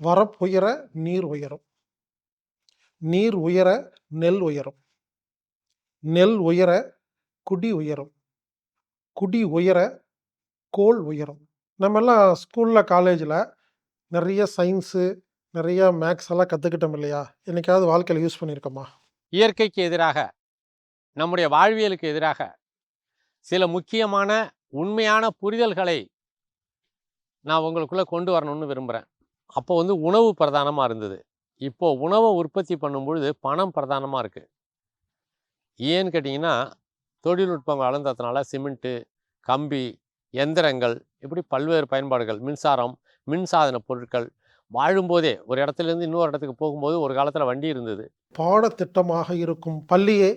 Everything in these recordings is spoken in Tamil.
வரப்புயர நீர் உயரும். நீர் உயர நெல் உயரும். நெல் உயர குடி உயரும். குடி உயர கோள் உயரும். நம்மெல்லாம் ஸ்கூலில் காலேஜில் நிறைய சயின்ஸு நிறைய மேக்ஸ் எல்லாம் கற்றுக்கிட்டோம் இல்லையா? என்னைக்காவது வாழ்க்கையில் யூஸ் பண்ணியிருக்கோமா? இயற்கைக்கு எதிராக நம்முடைய வாழ்வியலுக்கு எதிராக சில முக்கியமான உண்மையான புரிதல்களை நான் உங்களுக்குள்ளே கொண்டு வரணும்னு விரும்புகிறேன் அப்போ வந்து உணவு பிரதானமாக இருந்தது. இப்போது உணவை உற்பத்தி பண்ணும் பொழுது பணம் பிரதானமாக இருக்குது ஏன்னு கேட்டிங்கன்னா தொழில்நுட்பம் வளர்ந்ததுனால சிமெண்ட்டு கம்பி எந்திரங்கள் இப்படி பல்வேறு பயன்பாடுகள் மின்சாரம் மின்சாதன பொருட்கள் வாழும்போதே ஒரு இடத்துலேருந்து இன்னொரு இடத்துக்கு போகும்போது ஒரு காலத்தில் வண்டி இருந்தது. பாடத்திட்டமாக இருக்கும் பள்ளியே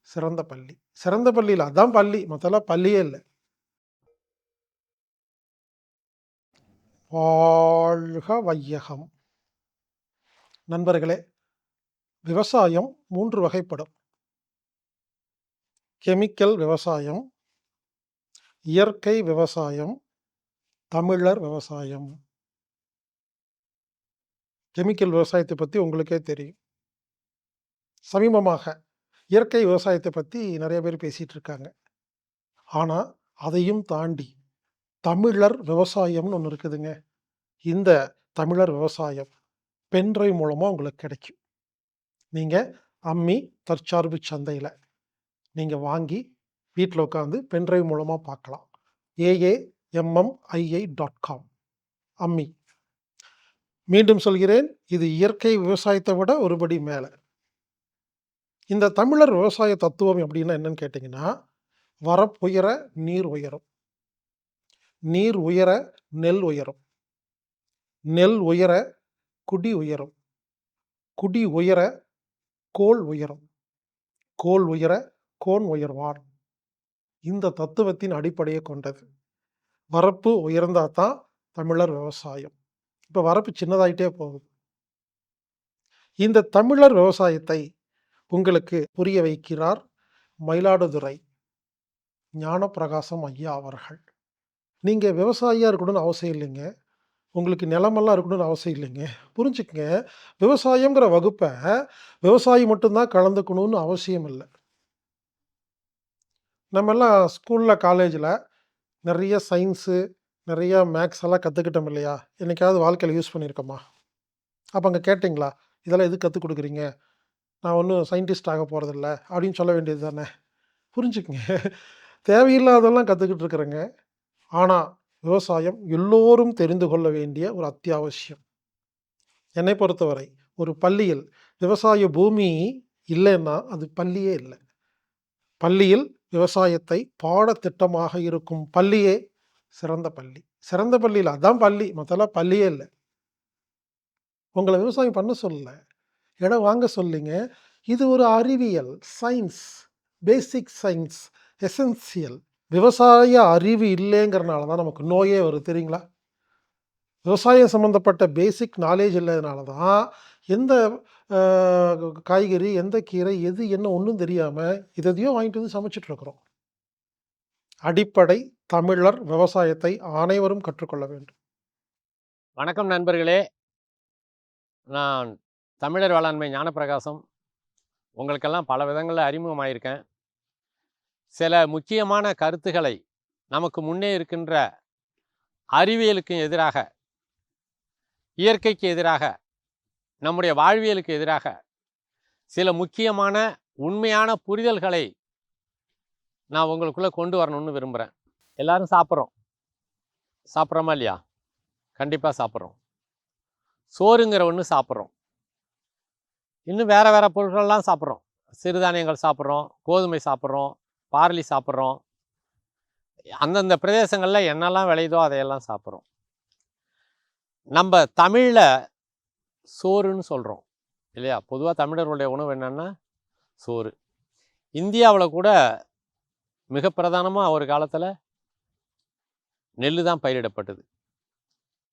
சிறந்த பள்ளி. சிறந்த பள்ளியில் அதான் பள்ளி. மொத்தம் பள்ளியே இல்லை. ஆழ்க வையகம். நண்பர்களே விவசாயம் மூன்று வகைப்படும். கெமிக்கல் விவசாயம் இயற்கை விவசாயம் தமிழர் விவசாயம். கெமிக்கல் விவசாயத்தை பற்றி உங்களுக்கே தெரியும். சமீபமாக இயற்கை விவசாயத்தை பற்றி நிறைய பேர் பேசிகிட்டு இருக்காங்க. ஆனால் அதையும் தாண்டி தமிழர் விவசாயம்னு ஒன்று இருக்குதுங்க. இந்த தமிழர் விவசாயம் பென்ட்ரைவ் மூலமாக உங்களுக்கு கிடைக்கும். நீங்கள் அம்மி தற்சார்பு சந்தையில் நீங்கள் வாங்கி வீட்டில் உட்காந்து பென்ட்ரைவ் மூலமாக பார்க்கலாம் ஏஏஎம்எம்ஐஐ டாட் காம் அம்மி. மீண்டும் சொல்கிறேன் இது இயற்கை விவசாயத்தை விட ஒருபடி மேலே. இந்த தமிழர் விவசாய தத்துவம் அப்படின்னா என்னன்னு கேட்டிங்கன்னா வரப்புயர நீர் உயரும். நீர் உயர நெல் உயரும். நெல் உயர குடி உயரும். குடி உயர கோள் உயரும். கோள் உயர கோன் உயர்வார் இந்த தத்துவத்தின் அடிப்படையை கொண்டது. வரப்பு உயர்ந்தா தான் தமிழர் விவசாயம். இப்போ வரப்பு சின்னதாயிட்டே போகுது. இந்த தமிழர் விவசாயத்தை உங்களுக்கு புரிய வைக்கிறார் மயிலாடுதுறை ஞானப்பிரகாசம் ஐயா அவர்கள். நீங்கள் விவசாயியாக இருக்கணும்னு அவசியம் இல்லைங்க. உங்களுக்கு நிலமெல்லாம் இருக்கணும்னு அவசியம் இல்லைங்க. புரிஞ்சுக்கங்க. விவசாயங்கிற வகுப்பை விவசாயி மட்டும்தான் கலந்துக்கணும்னு அவசியம் இல்லை. நம்மெல்லாம் ஸ்கூலில் காலேஜில் நிறைய சயின்ஸு நிறைய மேக்ஸ் எல்லாம் கற்றுக்கிட்டோம் இல்லையா? என்னைக்காவது வாழ்க்கையில் யூஸ் பண்ணியிருக்கோமா? அப்போ அங்கே கேட்டிங்களா? இதெல்லாம் எது கற்றுக் கொடுக்குறீங்க? நான் ஒன்றும் சயின்டிஸ்ட் ஆக போகிறதில்ல அப்படின்னு சொல்ல வேண்டியது தானே? புரிஞ்சுக்குங்க. தேவையில்லாதெல்லாம் கற்றுக்கிட்டு இருக்கிறேங்க. ஆனால் விவசாயம் எல்லோரும் தெரிந்து கொள்ள வேண்டிய ஒரு அத்தியாவசியம். என்னை பொறுத்தவரை ஒரு பள்ளியில் விவசாய பூமி இல்லைன்னா அது பள்ளியே இல்லை. பள்ளியில் விவசாயத்தை பாடத்திட்டமாக இருக்கும் பள்ளியே சிறந்த பள்ளி. சிறந்த பள்ளியில் அதான் பள்ளி மற்றெல்லாம் பள்ளியே இல்லை. உங்களை விவசாயம் பண்ண சொல்லல இடம் வாங்க சொல்லிங்க. இது ஒரு அறிவியல் சயின்ஸ் பேசிக் சயின்ஸ் எசென்சியல் விவசாய அறிவு இல்லைங்கிறனால தான் நமக்கு நோயே வருது தெரியுங்களா? விவசாயம் சம்மந்தப்பட்ட பேசிக் நாலேஜ் இல்லாதனால தான் எந்த காய்கறி எந்த கீரை எது என்ன ஒன்றும் தெரியாமல் இதையும் வாங்கிட்டு வந்து சமைச்சிட்ருக்குறோம் அடிப்படை தமிழர் விவசாயத்தை அனைவரும் கற்றுக்கொள்ள வேண்டும். வணக்கம் நண்பர்களே. நான் தமிழர் வேளாண்மை ஞானப்பிரகாசம். உங்களுக்கெல்லாம் பல விதங்களில் அறிமுகமாயிருக்கேன். சில முக்கியமான கருத்துக்களை நமக்கு முன்னே இருக்கின்ற அறிவியலுக்கு எதிராக இயற்கைக்கு எதிராக நம்முடைய வாழ்வியலுக்கு எதிராக சில முக்கியமான உண்மையான புரிதல்களை நான் உங்களுக்குள்ளே கொண்டு வரணும்னு விரும்புகிறேன் எல்லாரும் சாப்பிட்றோம். சாப்பிட்றோமா இல்லையா? கண்டிப்பாக சாப்பிட்றோம். சோறுங்கிற ஒன்று சாப்பிட்றோம். இன்னும் வேறு வேறு பொருட்கள்லாம் சாப்பிட்றோம். சிறுதானியங்கள் சாப்பிட்றோம். கோதுமை சாப்பிட்றோம். பார்லி சாப்பிட்றோம். அந்தந்த பிரதேசங்களில் என்னெல்லாம் விளையுதோ அதையெல்லாம் சாப்பிட்றோம். நம்ம தமிழில் சோறுன்னு சொல்கிறோம் இல்லையா? பொதுவாக தமிழர்களுடைய உணவு என்னென்னா சோறு. இந்தியாவில் கூட மிக பிரதானமாக ஒரு காலத்தில் நெல் தான் பயிரிடப்பட்டது.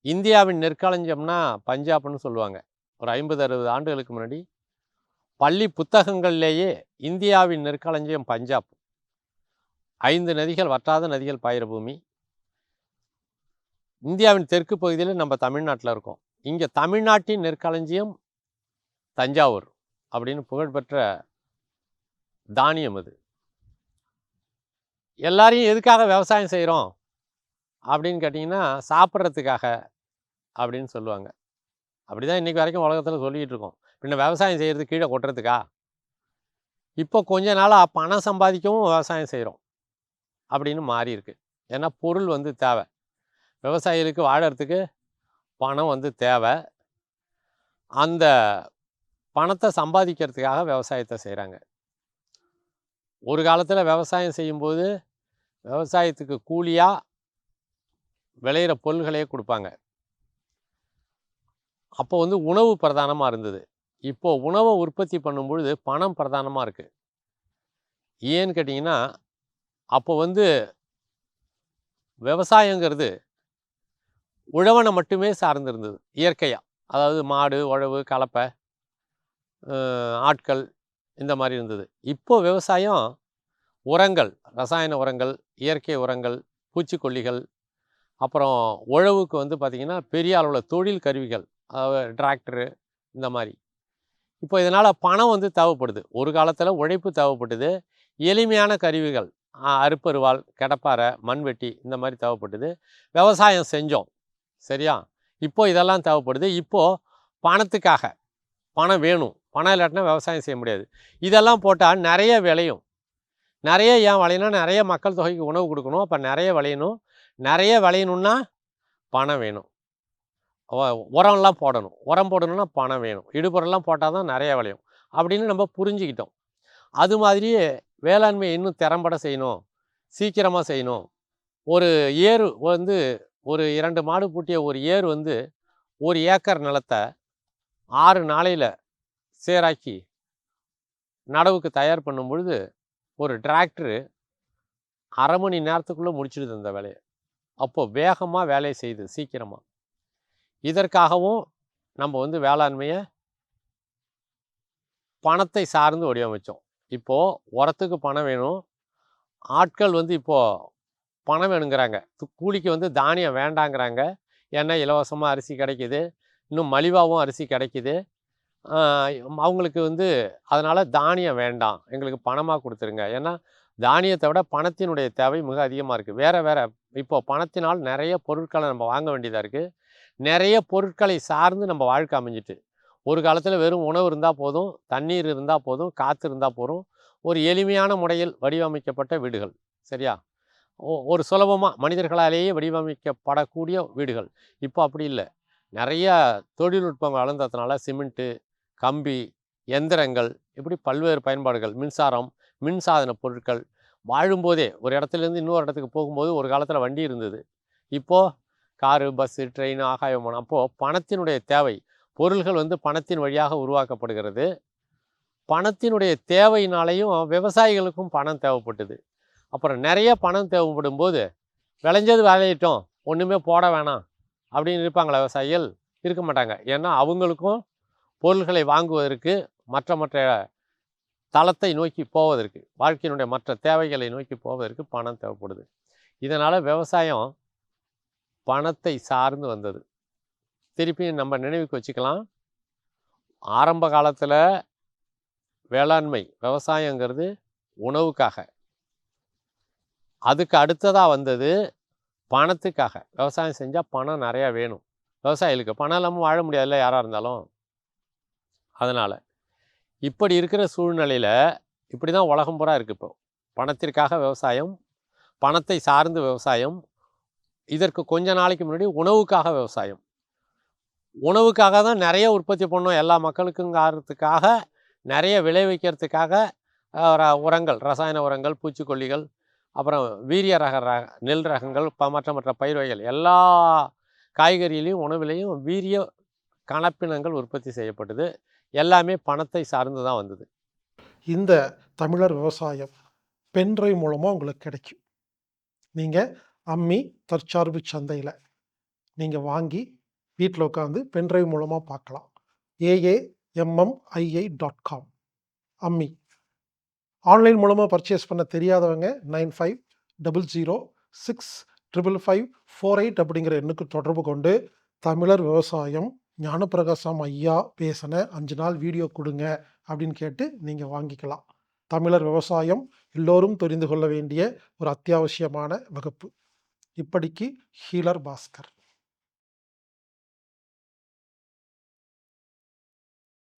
இந்தியாவின் நெற்களஞ்சம்னா பஞ்சாப்னு சொல்லுவாங்க. ஒரு ஐம்பது அறுபது ஆண்டுகளுக்கு முன்னாடி பள்ளி புத்தகங்கள்லேயே இந்தியாவின் நெற்களஞ்சியம் பஞ்சாப். ஐந்து நதிகள் வற்றாத நதிகள் பாயிற பூமி. இந்தியாவின் தெற்கு பகுதியில் நம்ம தமிழ்நாட்டில் இருக்கோம். இங்கே தமிழ்நாட்டின் நெற்களஞ்சியம் தஞ்சாவூர் அப்படின்னு புகழ்பெற்ற தானியம் அது. எல்லாரையும் எதுக்காக விவசாயம் செய்கிறோம் அப்படின்னு கேட்டிங்கன்னா சாப்பிட்றதுக்காக அப்படின்னு சொல்லுவாங்க. அப்படி தான் இன்றைக்கி வரைக்கும் உலகத்தில் சொல்லிகிட்டு இருக்கோம். பின்ன விவசாயம் செய்கிறது கீழே கொட்டுறதுக்கா? இப்போ கொஞ்ச நாளாக பணம் சம்பாதிக்கவும் விவசாயம் செய்கிறோம் அப்படின்னு மாறியிருக்கு ஏன்னா பொருள் வந்து தேவை. விவசாயிகளுக்கு வாழறதுக்கு பணம் வந்து தேவை. அந்த பணத்தை சம்பாதிக்கிறதுக்காக விவசாயத்தை செய்கிறாங்க ஒரு காலத்தில் விவசாயம் செய்யும்போது விவசாயத்துக்கு கூலியாக விளையிற பொருள்களையே கொடுப்பாங்க. அப்போ வந்து உணவு பிரதானமாக இருந்தது. இப்போது உணவை உற்பத்தி பண்ணும்பொழுது பணம் பிரதானமாக இருக்குது ஏன்னு கேட்டிங்கன்னா அப்போ வந்து விவசாயங்கிறது உழவனை மட்டுமே சார்ந்திருந்தது இயற்கையாக அதாவது மாடு உழவு கலப்பை ஆட்கள் இந்த மாதிரி இருந்தது. இப்போ விவசாயம் உரங்கள் ரசாயன உரங்கள் இயற்கை உரங்கள் பூச்சிக்கொல்லிகள் அப்புறம் உழவுக்கு வந்து பார்த்திங்கன்னா பெரிய அளவில் தொழில் கருவிகள் அதாவது டிராக்டரு இந்த மாதிரி. இப்போ இதனால் பணம் வந்து தேவைப்படுது. ஒரு காலத்தில் உழைப்பு தேவைப்பட்டது. எளிமையான கருவிகள் அறுப்பருவாள் கிடப்பாறை மண்வெட்டி இந்த மாதிரி தேவைப்பட்டது. விவசாயம் செஞ்சோம் சரியா? இப்போ இதெல்லாம் தேவைப்படுது. இப்போது பணத்துக்காக பணம் வேணும். பணம் இல்லாட்டினா விவசாயம் செய்ய முடியாது. இதெல்லாம் போட்டால் நிறைய விளையும். நிறைய ஏன் விளையணும்னா நிறைய மக்கள் தொகைக்கு உணவு கொடுக்கணும். அப்போ நிறைய விளையணும். நிறைய விளையணும்னா பணம் வேணும். உரம்லாம் போடணும். உரம் போடணும்னா பணம் வேணும். இடுபொருள்லாம் போட்டால் தான் நிறைய விளையும். அப்படின்னு நம்ம புரிஞ்சுக்கிட்டோம். அது மாதிரியே வேளாண்மை இன்னும் திறம்பட செய்யணும். சீக்கிரமாக செய்யணும். ஒரு ஏர் வந்து ஒரு இரண்டு மாடு பூட்டிய ஒரு ஏர் வந்து ஒரு ஏக்கர் நிலத்தை ஆறு நாளையில் சேராக்கி நடவுக்கு தயார் பண்ணும் பொழுது ஒரு டிராக்டரு அரை மணி நேரத்துக்குள்ளே முடிச்சிடுது அந்த வேலையை. அப்போது வேகமாக வேலையை செய்யுது சீக்கிரமாக இதற்காகவும் நம்ம வந்து வேளாண்மையை பணத்தை சார்ந்து வடிவமைச்சோம். இப்போது உரத்துக்கு பணம் வேணும். ஆட்கள் வந்து இப்போது பணம் வேணுங்கிறாங்க. கூலிக்கு வந்து தானியம் வேண்டாங்கிறாங்க. ஏன்னா இலவசமாக அரிசி கிடைக்கிது. இன்னும் மலிவாகவும் அரிசி கிடைக்கிது. அவங்களுக்கு வந்து அதனால் தானியம் வேண்டாம். எங்களுக்கு பணமாக கொடுத்துருங்க. ஏன்னா தானியத்தை விட பணத்தினுடைய தேவை மிக அதிகமாக இருக்குது வேறு வேறு இப்போது பணத்தினால் நிறைய பொருட்களை நம்ம வாங்க வேண்டியதாக இருக்குது நிறைய பொருட்களை சார்ந்து நம்ம வாழ்க்கை அமைஞ்சிட்டு. ஒரு காலத்தில் வெறும் உணவு இருந்தால் போதும் தண்ணீர் இருந்தால் போதும் காற்று இருந்தால் போதும் ஒரு எளிமையான முறையில் வடிவமைக்கப்பட்ட வீடுகள் சரியா? ஒரு சுலபமாக மனிதர்களாலேயே வடிவமைக்கப்படக்கூடிய வீடுகள். இப்போ அப்படி இல்லை. நிறைய தொழில்நுட்பம் வளர்ந்ததுனால சிமெண்ட்டு கம்பி எந்திரங்கள் இப்படி பல்வேறு பயன்பாடுகள் மின்சாரம் மின்சாதன பொருட்கள் வாழும்போதே ஒரு இடத்துலேருந்து இன்னொரு இடத்துக்கு போகும்போது ஒரு காலத்தில் வண்டி இருந்தது. இப்போது காரு பஸ்ஸு ட்ரெயின் ஆகாயமான அப்போது பணத்தினுடைய தேவை பொருள்கள் வந்து பணத்தின் வழியாக உருவாக்கப்படுகிறது. பணத்தினுடைய தேவையினாலேயும் விவசாயிகளுக்கும் பணம் தேவைப்பட்டது. அப்புறம் நிறைய பணம் தேவைப்படும் போது விளைஞ்சது விளையிட்டோம் ஒன்றுமே போட வேணாம் அப்படின்னு இருப்பாங்களா விவசாயிகள் இருக்க மாட்டாங்க. ஏன்னா அவங்களுக்கும் பொருள்களை வாங்குவதற்கு மற்ற மற்ற தளத்தை நோக்கி போவதற்கு வாழ்க்கையினுடைய மற்ற தேவைகளை நோக்கி போவதற்கு பணம் தேவைப்படுது. இதனால் விவசாயம் பணத்தை சார்ந்து வந்தது. திருப்பி நம்ம நினைவுக்கு வச்சுக்கலாம். ஆரம்ப காலத்தில் வேளாண்மை விவசாயங்கிறது உணவுக்காக. அதுக்கு அடுத்ததாக வந்தது பணத்துக்காக. விவசாயம் செஞ்சால் பணம் நிறையா வேணும். விவசாயிகளுக்கு பணம் இல்லாமல் வாழ முடியாதுல்ல யாராக இருந்தாலும். அதனால் இப்படி இருக்கிற சூழ்நிலையில் இப்படி தான் உலகம் பூரா இருக்குது இப்போ. பணத்திற்காக விவசாயம் பணத்தை சார்ந்து விவசாயம் இதற்கு கொஞ்ச நாளைக்கு முன்னாடி உணவுக்காக விவசாயம். உணவுக்காக தான் நிறைய உற்பத்தி பண்ணோம். எல்லா மக்களுக்குங்கிறதுக்காக நிறைய விளைவிக்கிறதுக்காக ர- உரங்கள் ரசாயன உரங்கள் பூச்சிக்கொல்லிகள் அப்புறம் வீரிய ரக ரக நெல் ரகங்கள் ப மற்ற மற்ற பயிர் வகைகள் எல்லா காய்கறியிலையும் உணவிலையும் வீரிய கலப்பினங்கள் உற்பத்தி செய்யப்பட்டது. எல்லாமே பணத்தை சார்ந்து தான் வந்தது. இந்த தமிழர் விவசாயம் பென்ட்ரைவ் மூலமாக உங்களுக்கு கிடைக்கும். நீங்கள் அம்மி தற்சார்பு சந்தையில் நீங்கள் வாங்கி வீட்டில் உட்காந்து பென்ட்ரைவ் மூலமாக பார்க்கலாம் ஏஏஎம்எம்ஐஐ டாட் காம் அம்மி. ஆன்லைன் மூலமாக பர்ச்சேஸ் பண்ண தெரியாதவங்க nine five double zero six triple five four eight அப்படிங்கிற எண்ணுக்கு தொடர்பு கொண்டு தமிழர் விவசாயம் ஞானப்பிரகாசம் ஐயா பேசின அஞ்சு நாள் வீடியோ கொடுங்க அப்படின்னு கேட்டு நீங்கள் வாங்கிக்கலாம். தமிழர் விவசாயம் எல்லோரும் தெரிந்து கொள்ள வேண்டிய ஒரு அத்தியாவசியமான வகுப்பு. இப்படிக்கு ஹீலர் பாஸ்கர்.